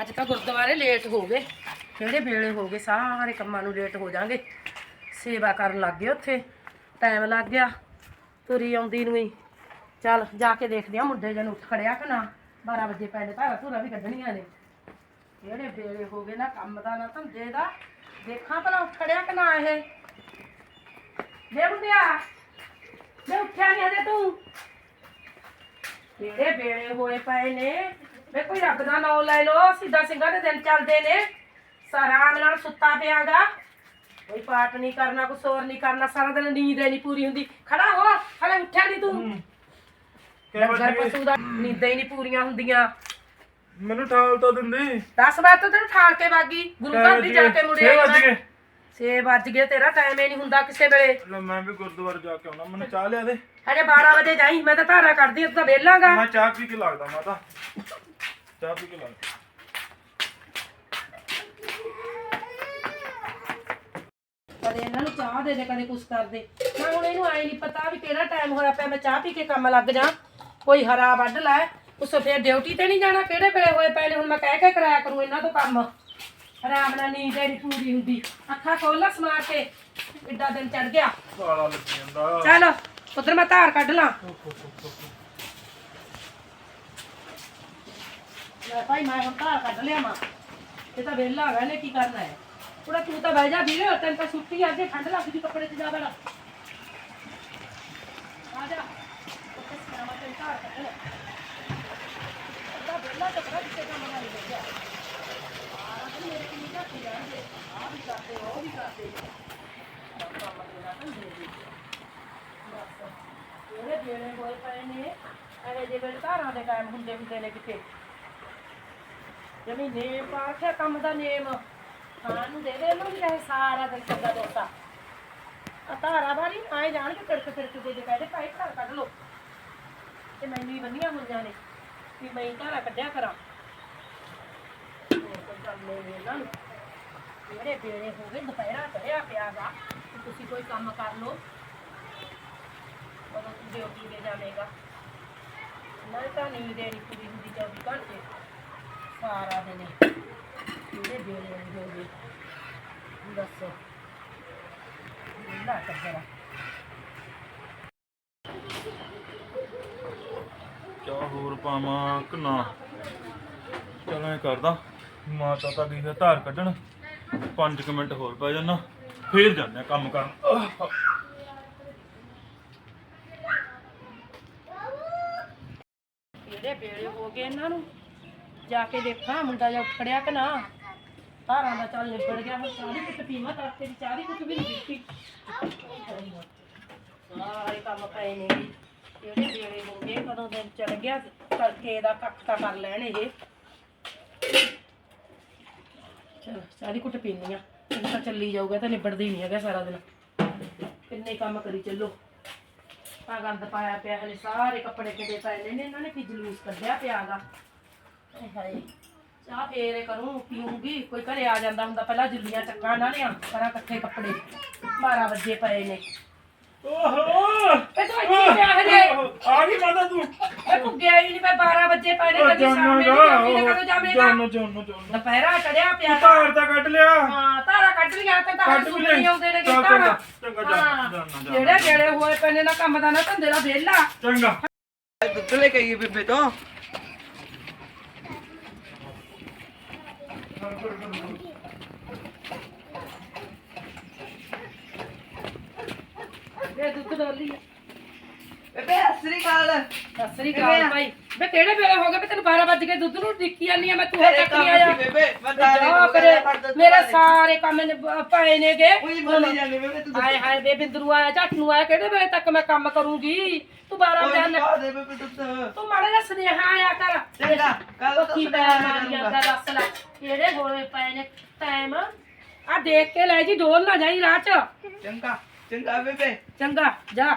ਅੱਜ ਤਾਂ ਗੁਰਦੁਆਰੇ ਲੇਟ ਹੋ ਗਏ। ਕਿਹੜੇ ਵੇਲੇ ਹੋ ਗਏ? ਸਾਰੇ ਕੰਮਾਂ ਨੂੰ ਲੇਟ ਹੋ ਜਾਾਂਗੇ ਸੇਵਾ ਕਰਨ ਲੱਗ ਗਏ ਉੱਥੇ। ਟਾਈਮ ਲੱਗ ਗਿਆ। ਤੁਰੀ ਆਉਂਦੀ ਨੂੰ ਹੀ। ਚੱਲ ਜਾ ਕੇ ਦੇਖਦੇ ਆ ਮੁੰਡੇ ਜਨ ਉੱਠ ਖੜਿਆ ਕਿ ਨਾ। 12 ਵਜੇ ਪਹਿਲੇ ਧਾਰਾ ਧੂਰਾ ਵੀ ਕੱਢਣੀਆਂ ਨੇ। ਕਿਹੜੇ ਵੇਲੇ ਹੋ ਗਏ ਨਾ ਕੰਮ ਦਾ, ਨਾ ਧੰਦੇ ਦਾ। ਦੇਖਾਂ ਭਲਾ ਉੱਠ ਖੜਿਆ ਕਿ ਨਾ ਇਹ। ਵੇ ਮੁੰਡਿਆ। ਵੇ ਉੱਠਿਆ ਨਹੀਂ ਹਜੇ ਤੂੰ। ਕਿਹੜੇ ਵੇਲੇ ਹੋਏ ਪਏ ਨੇ? ਵੇ ਕੋਈ ਰੱਬ ਦਾ ਨਾਮ ਲੈ ਲੋ ਸਿੱਧਾ ਸਿੰਘਾਂ ਦੇ ਦਿਨ ਚੱਲਦੇ ਨੇ। ਸਰਾਮ ਨਾਲ ਸੁੱਤਾ ਪਿਆਗਾ। ਕੋਈ ਪਾਠ ਨਹੀਂ ਕਰਨਾ ਕੋਈ ਸੋਰ ਨਹੀਂ ਕਰਨਾ ਸਾਰਾ ਦਿਨ ਨੀਂਦ ਹੀ ਨਹੀਂ ਪੂਰੀ ਹੁੰਦੀ। ਖੜਾ ਹੋ ਹਲੇ ਉੱਠਿਆ ਨਹੀਂ ਤੂੰ? ਡੰਗਰ ਪਸ਼ੂ ਦਾ ਨੀਂਦਾਂ ਹੀ ਨਹੀਂ ਪੂਰੀਆਂ ਹੁੰਦੀਆਂ। ਮੈਨੂੰ ਠਾਲ ਤਾਂ ਦਿੰਦੀ। 10 ਵਜੇ ਤੋਂ ਤੈਨੂੰ ਠਾਲ ਕੇ ਵਾਗੀ। ਗੁਰੂ ਘਰ ਦੀ ਜਾ ਕੇ ਮੁੜਿਆ ਛੇ ਵੱਜ ਗਏ। 6 ਵੱਜ ਗਏ ਤੇਰਾ ਟਾਈਮ ਹੀ ਨਹੀਂ ਹੁੰਦਾ ਕਿਸੇ ਵੇਲੇ। ਲੈ ਮੈਂ ਵੀ ਗੁਰਦੁਆਰੇ ਜਾ ਕੇ ਆਉਣਾ ਮੈਨੂੰ ਚਾਹ ਲਿਆ ਦੇ। ਹਜੇ 12 ਵਜੇ ਜਾਈ ਮੈਂ ਤਾਂ ਧਾਰਾ ਕੱਢਦੀ ਤੂੰ ਤਾਂ ਵੇਲਾਂਗਾ ਮੈਂ ਚਾਹ ਪੀ ਕੇ ਲੱਗਦਾ ਮਾਤਾ। ਚਾਹ ਪੀ ਕੇ ਲੱਗਦਾ ਕਦੇ ਇਹਨਾਂ ਨੂੰ ਚਾਹ ਦੇ ਦੇ ਕਦੇ ਕੁਛ ਕਰ ਦੇ। ਮੈਂ ਹੁਣ ਇਹਨੂੰ ਆਏ ਨਹੀਂ ਪਤਾ ਵੀ ਕਿਹੜਾ ਟਾਈਮ ਹੋਇਆ ਪਿਆ ਮੈਂ ਚਾਹ ਪੀ ਕੇ ਕੰਮ ਲੱਗ ਜਾ ਕੋਈ ਹਰਾ ਵੱਢ ਲੈ ਉਸ ਫੇਰ ਡਿਊਟੀ ਤੇ ਨਹੀਂ ਜਾਣਾ ਕਿਹੜੇ ਵੇਲੇ ਹੋਏ ਪਹਿਲੇ ਹੁਣ ਮੈਂ ਕਹਿ ਕੇ ਕਰਾਇਆ ਕਰੂੰ ਇਹਨਾਂ ਤੋਂ ਕੰਮ। ਆਰਾਮ ਨਾਲ ਨੀਂਦ ਨੀ ਪੂਰੀ ਹੁੰਦੀ। ਅੱਖਾਂ ਖੋਲ ਸਮਾਰ ਕੇ ਕਿੱਡਾ ਦਿਨ ਚੜ ਗਿਆ। ਕਾਲਾ ਲੱਗ ਜਾਂਦਾ ਚੱਲ ਉਧਰ ਮੈਂ ਧਾਰ ਕੱਢ ਲਾਂ। ਲੈ ਭਾਈ, ਮੈਂ ਹੁਣ ਧਾਰ ਕੱਢ ਲਿਆ ਮਾਂ ਇਹ ਤਾਂ ਵਿਹਲਾ ਹੈਗਾ ਨੇ ਕੀ ਕਰਨਾ ਹੈ? ਕੁੜਾ ਤੂੰ ਤਾਂ ਬਹਿ ਜਾ ਵੀਰੇ, ਤੈਨੂੰ ਤਾਂ ਛੁੱਟੀ ਆ, ਜੇ ਠੰਡ ਲੱਗਦੀ ਕੱਪੜੇ ਚ ਜਾ ਬੜਾ ਆ ਜਾ। ਉੱਥੇ ਸਿਆਮਾ ਤੇ ਧਾਰ ਕੱਢ। ਲੈ ਅੱਧਾ ਵਿਹਲਾ ਤਾਂ ਬੜਾ ਕਿਤੇ ਕੰਮ ਨਾਲ ਲੱਗਿਆ ਆ ਤੇ ਮੇਰੇ ਕੀ ਨਹੀਂ ਰੱਖੀ ਜਾਣਗੇ ਆ ਵੀ ਕਰਦੇ ਉਹ ਵੀ ਕਰਦੇ ਕੰਮ ਦੇਣਾ ਤਾਂ ਦੇ ਦੇ ਜਿਹੜੇ ਜਿਹੜੇ ਹੋਏ ਪਏ ਨੇ, ਐਵੇਂ ਜੇ ਵੇਲੇ ਧਾਰਾਂ ਦੇ ਕਾਇਮ ਹੁੰਦੇ ਹੁੰਦੇ ਨੇ ਕਿਤੇ। ਜਮੀ ਨੇਮ ਪਾਖਿਆ ਕੰਮ ਦਾ ਨੇਮ। ਖਾਣ ਨੂੰ ਦੇ ਦੇ ਇਹਨੂੰ ਵੀ ਚਾਹੇ ਸਾਰਾ ਦਿਨ ਚੰਗਾ ਦੋਸਤਾ। ਆ ਧਾਰਾ ਬਾਰੀ ਆਏ ਜਾਣ ਕੇ ਕੜਕ ਕੜਕ ਦੇ ਦੇ ਕਹਿੰਦੇ ਭਾਈ ਘਰ ਕੱਢ ਲੋ ਤੇ ਮੈਨੂੰ ਹੀ ਬੰਨੀਆਂ ਹੋਈਆਂ ਨੇ, ਵੀ ਮੈਂ ਧਾਰਾ ਕੱਢਿਆ ਕਰਾਂ। ਹੋਰ ਕੋਈ ਜਿਹੜੇ ਵੇਲੇ ਹੋ ਗਏ, ਦੁਪਹਿਰਾ ਚੜਿਆ ਪਿਆ ਗਾ ਤੁਸੀਂ ਕੋਈ ਕੰਮ ਕਰ ਲਓ। ਉਦੋਂ ਤੂੰ ਡਿਊਟੀ ਤੇ ਜਾਵੇਂਗਾ। ਨਹੀਂ ਤਾਂ ਨੀਂਦ ਹੀ ਪੂਰੀ ਹੁੰਦੀ 24 ਘੰਟੇ ਸਾਰਾ ਦਿਨ ਇਹਦੇ ਵੇਲੇ ਹੋ ਗਏ? ਦੱਸੋ। ਨਾ ਕੱਢਣਾ ਚਾਹ ਹੋਰ ਪਾਵਾਂ ਕਿ ਨਾ? ਚਲ ਐ ਕਰਦਾ ਮਾਤਾ ਤਾਂ ਗਈ ਹੈ ਧਾਰ ਕੱਢਣ। 5 ਮਿੰਟ ਹੋਰ ਪੈ ਜਾਣਾ ਫੇਰ ਜਾਂਦੇ ਕੰਮ ਕਰਨ। ਕਿਹੜੇ ਵੇਲੇ ਹੋ ਗਏ ਇਹਨਾਂ ਨੂੰ? ਜਾ ਕੇ ਦੇਖਾਂ ਮੁੰਡਾ ਜਾ ਖੜਿਆ ਕਿ ਨਾ। ਧਾਰਾਂ ਦਾ ਚੱਲ ਨਿਬੜ ਗਿਆ ਹੁਣ ਚਾਹ ਦੀ ਕੁੱਟ ਪੀਵਾਂ ਤਾਂ ਤੇਰੀ ਚਾਹ ਦੀ ਕੁੱਟ ਵੀ ਨਹੀਂ ਪੀਤੀ। ਸਾਰੇ ਕੰਮ ਪਏ ਨੇ ਜੀ। ਕਿਹੜੇ ਵੇਲੇ ਹੋ ਕਦੋਂ ਦਿਨ ਚੜ ਗਿਆ ਕਰਕੇ ਦਾ ਕੱਖ ਤਾਂ ਕਰ ਲੈਣ ਇਹ। ਚਲ ਚਾਹ ਦੀ ਕੁੱਟ ਪੀਣੀ ਆ। ਇਹ ਤਾਂ ਚੱਲੀ ਜਾਊਗਾ, ਤਾਂ ਨਿਬੜਦਾ ਹੀ ਨਹੀਂ ਹੈਗਾ ਸਾਰਾ ਦਿਨ। ਕਿੰਨੇ ਕੰਮ ਕਰੀ ਚੱਲੋ। ਆ ਗੰਦ ਪਾਇਆ ਪਿਆ ਹਲੇ, ਸਾਰੇ ਕੱਪੜੇ ਕਿਤੇ ਪਏ ਨੇ, ਇਹਨਾਂ ਨੇ ਕੀ ਜਲੂਸ ਕੱਢਿਆ ਪਿਆਗਾ ਹਾਏ ਹਾਏ। ਚਾਹ ਫੇਰ ਕਰੂੰ ਪੀਉਂਗੀ ਕੋਈ ਘਰੇ ਆ ਜਾਂਦਾ ਹੁੰਦਾ ਪਹਿਲਾਂ ਜੁੱਲੀਆਂ ਚੱਕਾਂ ਨਾ ਲਿਆ ਕਰਾਂ ਇਕੱਠੇ ਕੱਪੜੇ। 12 ਵਜੇ ਪਏ ਨੇ। ਓਹੋ! ਇਹ ਤੂੰ ਇੱਥੇ ਪਿਆ ਹਲੇ ਆ ਗਈ ਮਾਤਾ ਤੂੰ। ਇਹ ਤੂੰ ਗਿਆ ਹੀ ਨਹੀਂ ਮੈਂ 12 ਵਜੇ ਪਏ ਨੇ ਕਦੀ ਸ਼ਾਮੇ ਨਹੀਂ ਜਾਂਦੀ ਨੇ ਕਦੋਂ ਜਾਵੇਂਗਾ ਜਾਨੋ ਜਾਨੋ ਜਾਨੋ ਦੁਪਹਿਰਾ ਚੜਿਆ ਪਿਆ ਗਾ। ਧਾਰ ਤਾਂ ਕੱਢ ਲਿਆ। ਹਾਂ ਧਾਰਾ ਕੱਢ ਲਿਆ ਤੇ ਧਾਰਾ ਕੱਢ ਵੀ ਸੁੱਕਣੀ ਲਈ। ਆਉਂਦੇ ਨੇ ਕਿ ਚੱਲ ਧਾਰਾ ਚੰਗਾ, ਚੰਗਾ, ਹਾਂ। ਜਾਨਾ, ਜਾਨਾ, ਜਿਹੜੇ ਜਿਹੜੇ ਹੋਏ ਪਏ ਨੇ ਨਾ ਕੰਮ ਦਾ ਨਾ ਧੰਦੇ ਦਾ ਵਿਹਲਾ। ਚੰਗਾ। ਦੁੱਧ ਲੈ ਕੇ ਆਈਏ ਬੇਬੇ ਤੋਂ? ਇਹ ਦੁੱਧ ਡੋਲੀ ਬੇਬੇ ਅਸਰੀ ਕਾਲ ਸਤਿ ਸ੍ਰੀ ਅਕਾਲ ਭਾਈ। ਵੇ ਕਿਹੜੇ ਵੇਲੇ ਹੋ ਗਏ ਵੀ ਤੈਨੂੰ 12 ਵਜ ਕੇ ਦੁੱਧ ਨੂੰ ਡਿੱਕੀ ਜਾਂਦੀ ਆ ਮੈਂ ਤੂੰ ਤੱਕ ਨਹੀਂ ਆਇਆ ਸੀ ਬੇਬੇ ਮੈਂ ਜਾ ਤਾਂ ਕਰੇ ਮੇਰੇ ਸਾਰੇ ਕੰਮ ਨੇ ਬ- ਪਏ ਨੇਗੇ। ਉਹੀ ਬੋਲੀ ਜਾਂਦੀ ਬੇਬੇ ਤੂੰ ਹਾਏ ਹਾਏ ਬੇ ਬਿੰਦਰੂ ਆਇਆ ਝੱਟ ਨੂੰ ਆਇਆ ਕਿਹੜੇ ਵੇਲੇ ਤੱਕ ਮੈਂ ਕੰਮ ਕਰੂੰਗੀ? ਤੂੰ 12 ਵਜੇ ਤੂੰ ਮਾੜਾ ਜਿਹਾ ਸੁਨੇਹਾ ਆਇਆ ਕਰ। ਚੰਗਾ ਕੱਲ ਤੋਂ ਪੈ ਮਾਰੀਆਂ ਦਾ ਦੱਸ ਲੈ ਕਿਹੜੇ ਹੋਏ ਪਏ ਨੇ? ਟਾਈਮ ਆ ਦੇਖ ਕੇ ਲੈ ਜੀ ਡੋਲ ਨਾ ਜਾਈ ਰਾਹ ਚ। ਚੰਗਾ ਚੰਗਾ ਬੇਬੇ। ਚੰਗਾ ਜਾ।